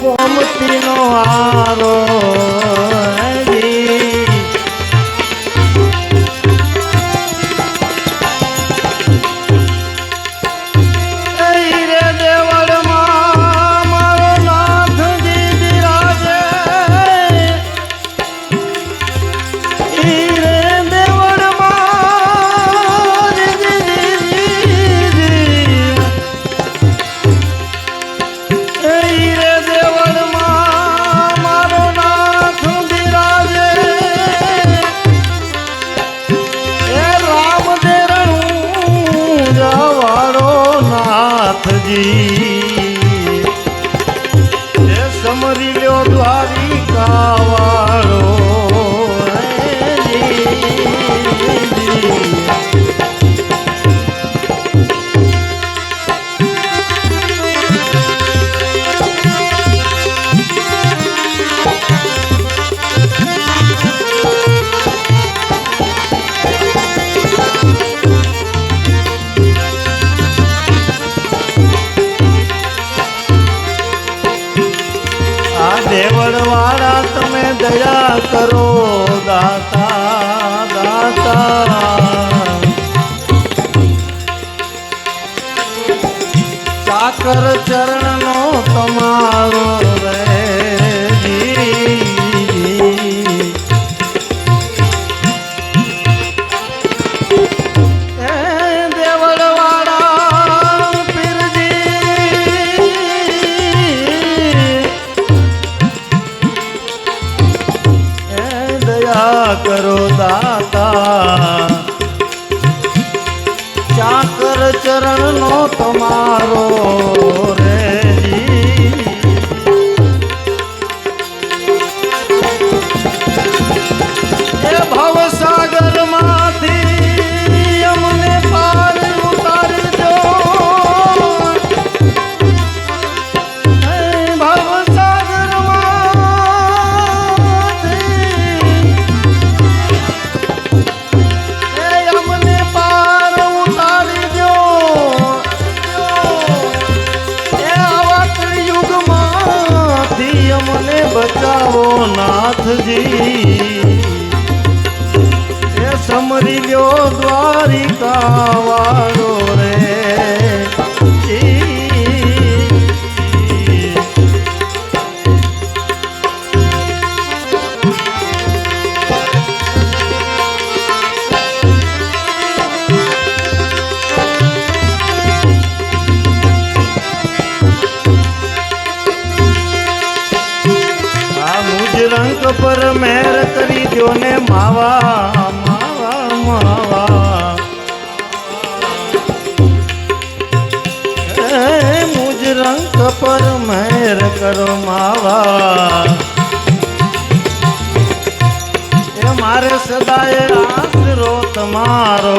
ગોમતીનો આરો બચાવો નાથજી. એ સમરી લ્યો દ્વારિકા વાળો રે. પર મેર કરી દો ને માવા માવા માવા. મુજ રંગ પર મેર કરો માવા. મારે સદાય આશરો તમારો.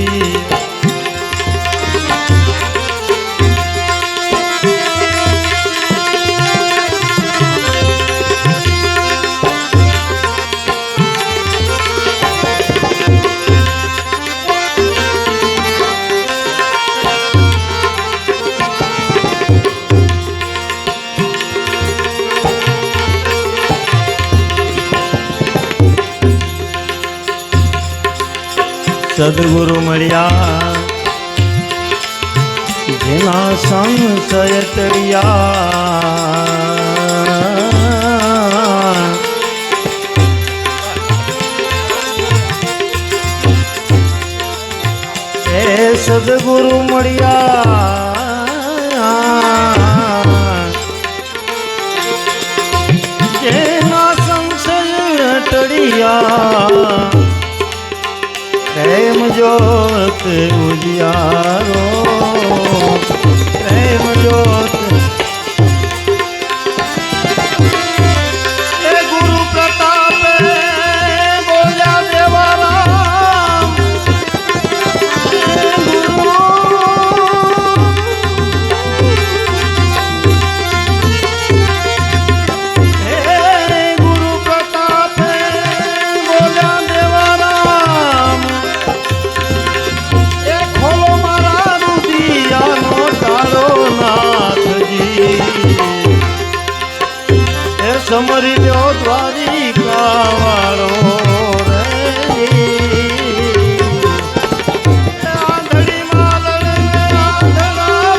સદગુરુ મળ્યા. જેના સંશય તરિયા એ સદગુરુ મળ્યા. ટળિયા જોત ઉજિયારો સમરી લ્યો દ્વારિકા વાળો રે આંધળી માલણ આંધળા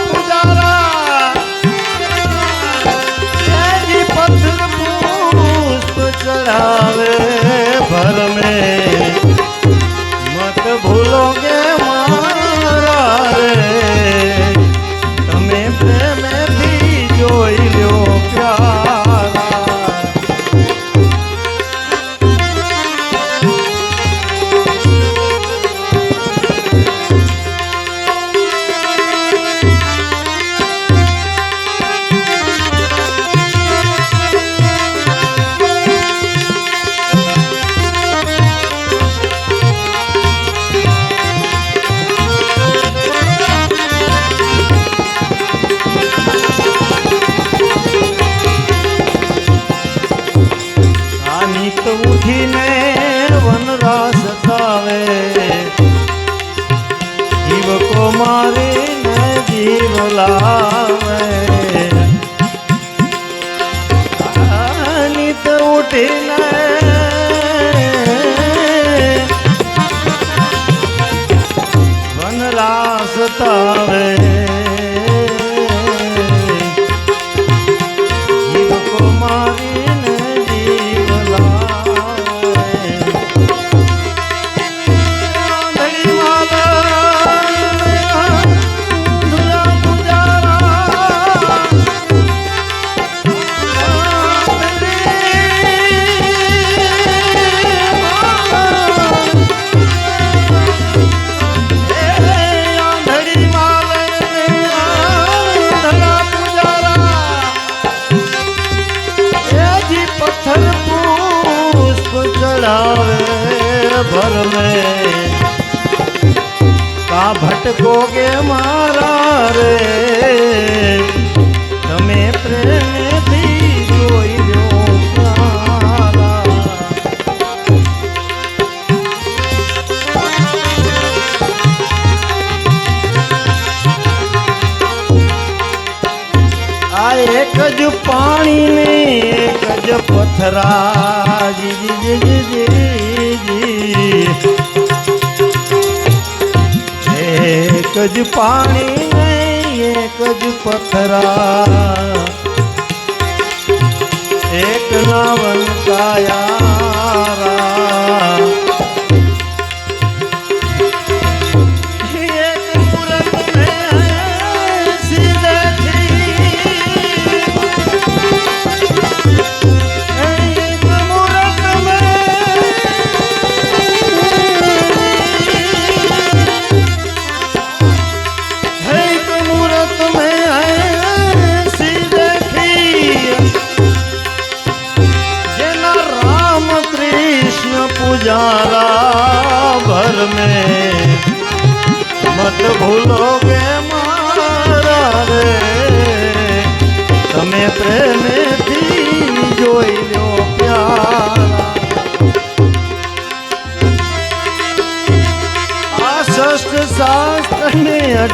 વનરાસ થાવે ભટકોગે મારા રે તમે પ્રેમથી જોઈ. આ એક જ પાણી ને એક જ પથરા જી જી જી જી જી. જ પાણી ને એક જ પથરા. એક નાવન કાયારા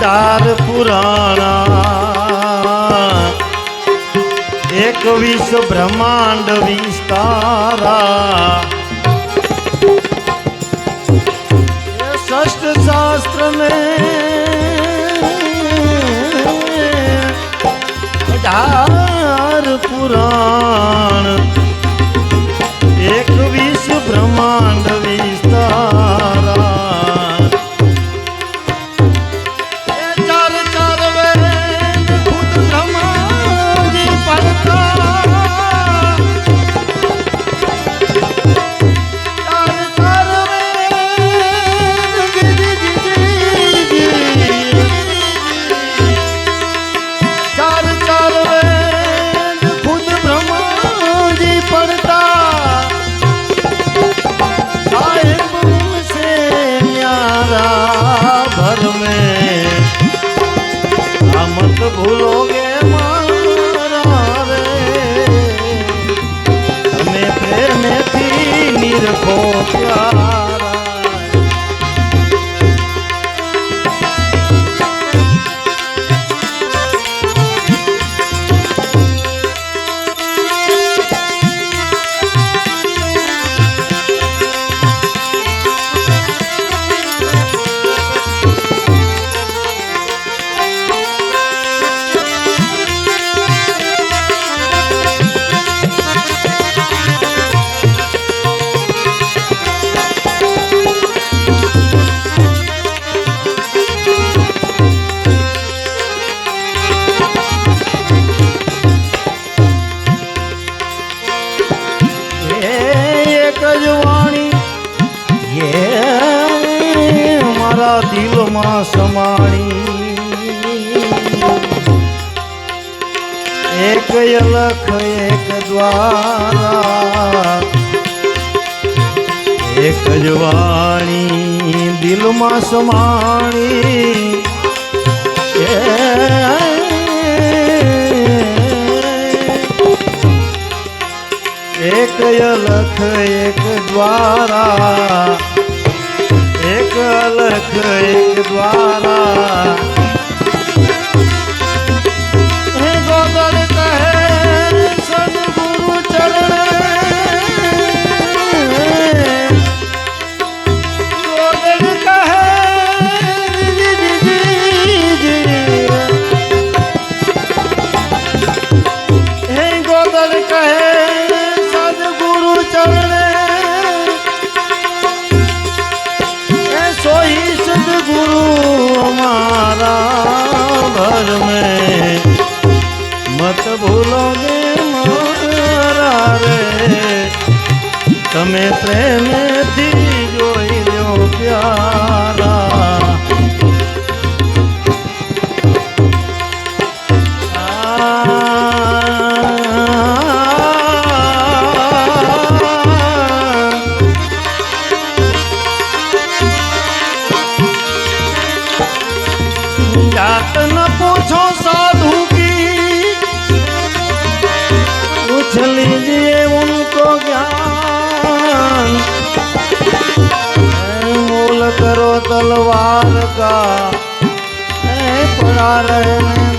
ચાર પુરાણા. એકવીસ બ્રહ્માંડ વિસ્તારા. ષષ્ટ શાસ્ત્ર ને ચાર પુરાણ. દિલમાં સમાણી એક અલખ એક દ્વારા. એક જ વાણી દિલમાં સમાણી. એક અલખ એક દ્વારા. એક અલખ એક દ્વારા સદગુરુ અમારા ભર में મત ભૂલોગે મારા રે તમે પ્રેમથી વાત ન પૂછો સાધુ કી. પૂછ લીજીએ ઉનકો જ્ઞાન. મૂલ કરો તલવાર કા. પડા રહે